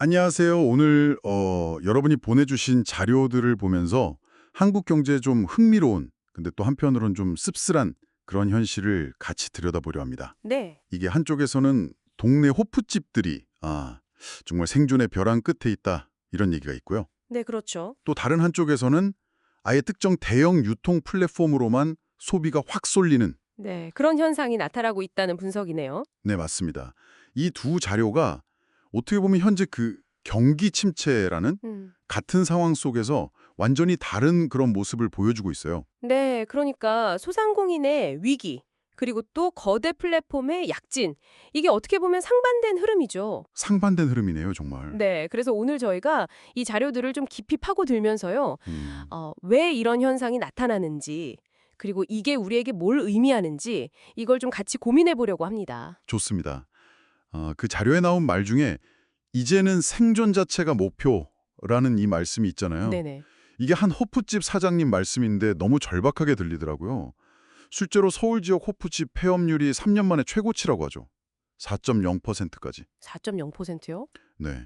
안녕하세요. 오늘 어, 여러분이 보내주신 자료들을 보면서 한국 경제에 좀 흥미로운 근데 또 한편으로는 좀 씁쓸한 그런 현실을 같이 들여다보려 합니다. 네. 이게 한쪽에서는 동네 호프집들이 아 정말 생존의 벼랑 끝에 있다 이런 얘기가 있고요. 네, 그렇죠. 또 다른 한쪽에서는 아예 특정 대형 유통 플랫폼으로만 소비가 확 쏠리는 네, 그런 현상이 나타나고 있다는 분석이네요. 네 맞습니다. 이 두 자료가 어떻게 보면 현재 그 경기 침체라는 음. 같은 상황 속에서 완전히 다른 그런 모습을 보여주고 있어요. 네, 그러니까 소상공인의 위기, 그리고 또 거대 플랫폼의 약진. 이게 어떻게 보면 상반된 흐름이죠. 상반된 흐름이네요, 정말. 네, 그래서 오늘 저희가 이 자료들을 좀 깊이 파고들면서요. 음, 어, 왜 이런 현상이 나타나는지, 그리고 이게 우리에게 뭘 의미하는지 이걸 좀 같이 고민해 보려고 합니다. 좋습니다. 어, 그 자료에 나온 말 중에 이제는 생존 자체가 목표라는 이 말씀이 있잖아요. 네네. 이게 한 호프집 사장님 말씀인데 너무 절박하게 들리더라고요. 실제로 서울 지역 호프집 폐업률이 3년 만에 최고치라고 하죠. 4.0%까지. 4.0%요? 네.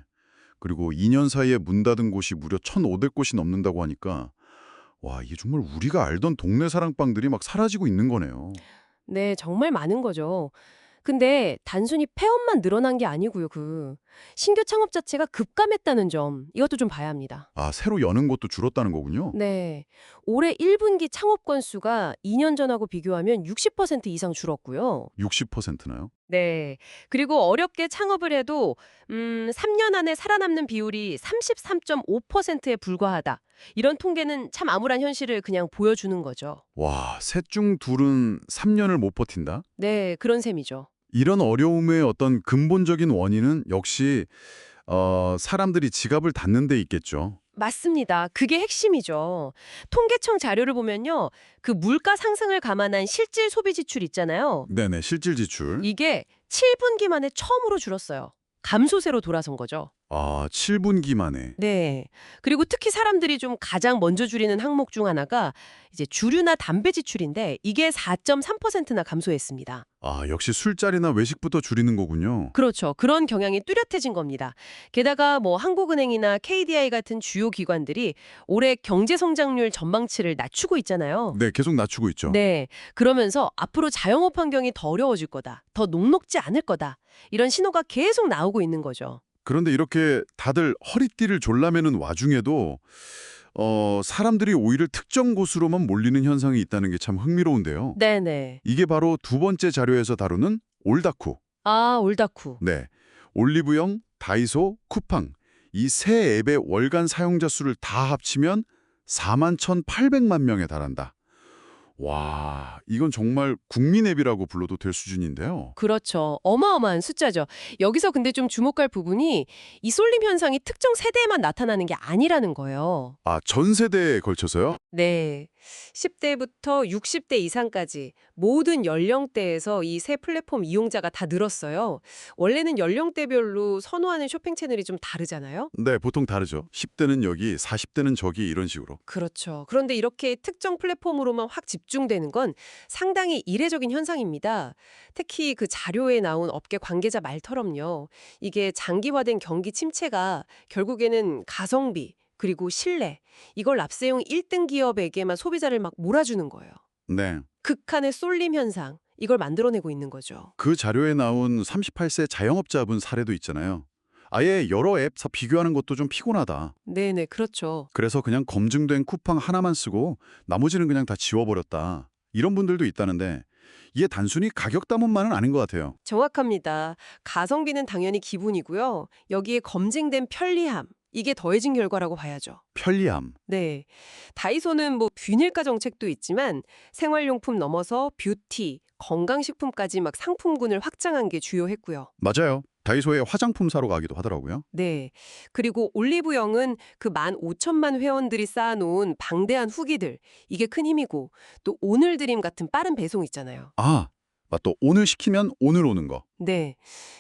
그리고 2년 사이에 문 닫은 곳이 무려 1,500곳이 넘는다고 하니까 와, 이게 정말 우리가 알던 동네 사랑방들이 막 사라지고 있는 거네요. 네, 정말 많은 거죠. 근데 단순히 폐업만 늘어난 게 아니고요. 그 신규 창업 자체가 급감했다는 점 이것도 좀 봐야 합니다. 아, 새로 여는 곳도 줄었다는 거군요. 네. 올해 1분기 창업 건수가 2년 전하고 비교하면 60% 이상 줄었고요. 60%나요? 네. 그리고 어렵게 창업을 해도 음, 3년 안에 살아남는 비율이 33.5%에 불과하다. 이런 통계는 참 암울한 현실을 그냥 보여주는 거죠. 와, 셋 중 둘은 3년을 못 버틴다? 네, 그런 셈이죠. 이런 어려움의 어떤 근본적인 원인은 역시 어, 사람들이 지갑을 닫는 데 있겠죠. 맞습니다. 그게 핵심이죠. 통계청 자료를 보면요. 그 물가 상승을 감안한 실질 소비 지출 있잖아요. 네네, 실질 지출. 이게 7분기 만에 처음으로 줄었어요. 감소세로 돌아선 거죠. 아, 7분기 만에. 네. 그리고 특히 사람들이 좀 가장 먼저 줄이는 항목 중 하나가 이제 주류나 담배 지출인데 이게 4.3%나 감소했습니다. 아, 역시 술자리나 외식부터 줄이는 거군요. 그렇죠. 그런 경향이 뚜렷해진 겁니다. 게다가 뭐 한국은행이나 KDI 같은 주요 기관들이 올해 경제 성장률 전망치를 낮추고 있잖아요. 네, 계속 낮추고 있죠. 네. 그러면서 앞으로 자영업 환경이 더 어려워질 거다. 더 녹록지 않을 거다. 이런 신호가 계속 나오고 있는 거죠. 그런데 이렇게 다들 허리띠를 졸라매는 와중에도 어, 사람들이 오히려 특정 곳으로만 몰리는 현상이 있다는 게 참 흥미로운데요. 네네. 이게 바로 두 번째 자료에서 다루는 올다쿠. 아, 올다쿠. 네. 올리브영, 다이소, 쿠팡 이 세 앱의 월간 사용자 수를 다 합치면 4만 1,800만 명에 달한다. 와, 이건 정말 국민 앱이라고 불러도 될 수준인데요. 그렇죠. 어마어마한 숫자죠. 여기서 근데 좀 주목할 부분이 이 쏠림 현상이 특정 세대에만 나타나는 게 아니라는 거예요. 아, 전 세대에 걸쳐서요? 네. 10대부터 60대 이상까지 모든 연령대에서 이 새 플랫폼 이용자가 다 늘었어요. 원래는 연령대별로 선호하는 쇼핑 채널이 좀 다르잖아요. 네, 보통 다르죠. 10대는 여기, 40대는 저기 이런 식으로. 그렇죠. 그런데 이렇게 특정 플랫폼으로만 확 집중되는 건 상당히 이례적인 현상입니다. 특히 그 자료에 나온 업계 관계자 말처럼요. 이게 장기화된 경기 침체가 결국에는 가성비 그리고 신뢰 이걸 납세용 1등 기업에게만 소비자를 막 몰아주는 거예요. 네. 극한의 쏠림 현상 이걸 만들어내고 있는 거죠. 그 자료에 나온 38세 자영업자분 사례도 있잖아요. 아예 여러 앱 사- 비교하는 것도 좀 피곤하다. 네네 그렇죠. 그래서 그냥 검증된 쿠팡 하나만 쓰고 나머지는 그냥 다 지워버렸다. 이런 분들도 있다는데 이게 단순히 가격 때문만은 아닌 것 같아요. 정확합니다. 가성비는 당연히 기본이고요. 여기에 검증된 편리함 이게 더해진 결과라고 봐야죠. 편리함. 네. 다이소는 뭐 균일가 정책도 있지만 생활용품 넘어서 뷰티, 건강식품까지 막 상품군을 확장한 게 주요했고요. 맞아요. 다이소에 화장품 사러 가기도 하더라고요. 네. 그리고 올리브영은 그만 5천만 회원들이 쌓아놓은 방대한 후기들. 이게 큰 힘이고 또 오늘 드림 같은 빠른 배송 있잖아요. 아, 맞 또 오늘 시키면 오늘 오는 거. 네.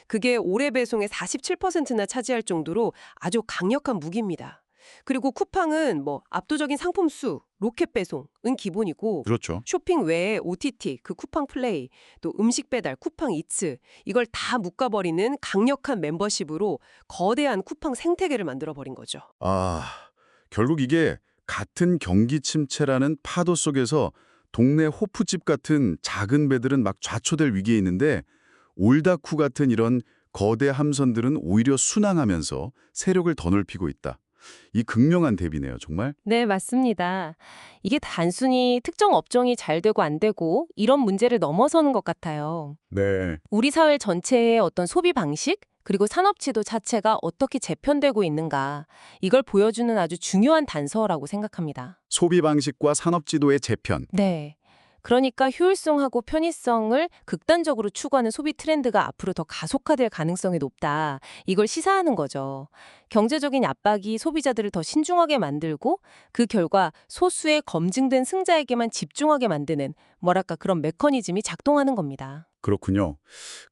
그게 올해 배송의 47%나 차지할 정도로 아주 강력한 무기입니다. 그리고 쿠팡은 뭐 압도적인 상품 수, 로켓 배송은 기본이고 그렇죠. 쇼핑 외에 OTT, 그 쿠팡 플레이, 또 음식 배달, 쿠팡 이츠 이걸 다 묶어버리는 강력한 멤버십으로 거대한 쿠팡 생태계를 만들어버린 거죠. 아, 결국 이게 같은 경기 침체라는 파도 속에서 동네 호프집 같은 작은 배들은 막 좌초될 위기에 있는데 올다쿠 같은 이런 거대 함선들은 오히려 순항하면서 세력을 더 넓히고 있다. 이 극명한 대비네요, 정말. 네, 맞습니다. 이게 단순히 특정 업종이 잘 되고 안 되고 이런 문제를 넘어서는 것 같아요. 네. 우리 사회 전체의 어떤 소비 방식 그리고 산업 지도 자체가 어떻게 재편되고 있는가 이걸 보여주는 아주 중요한 단서라고 생각합니다. 소비 방식과 산업 지도의 재편. 네. 그러니까 효율성하고 편의성을 극단적으로 추구하는 소비 트렌드가 앞으로 더 가속화될 가능성이 높다. 이걸 시사하는 거죠. 경제적인 압박이 소비자들을 더 신중하게 만들고 그 결과 소수의 검증된 승자에게만 집중하게 만드는 뭐랄까 그런 메커니즘이 작동하는 겁니다. 그렇군요.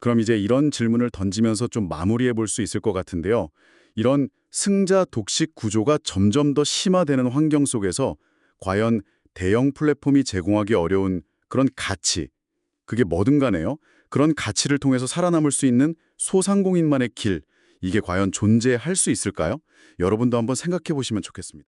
그럼 이제 이런 질문을 던지면서 좀 마무리해 볼 수 있을 것 같은데요. 이런 승자 독식 구조가 점점 더 심화되는 환경 속에서 과연 대형 플랫폼이 제공하기 어려운 그런 가치, 그게 뭐든 간에요. 그런 가치를 통해서 살아남을 수 있는 소상공인만의 길, 이게 과연 존재할 수 있을까요? 여러분도 한번 생각해 보시면 좋겠습니다.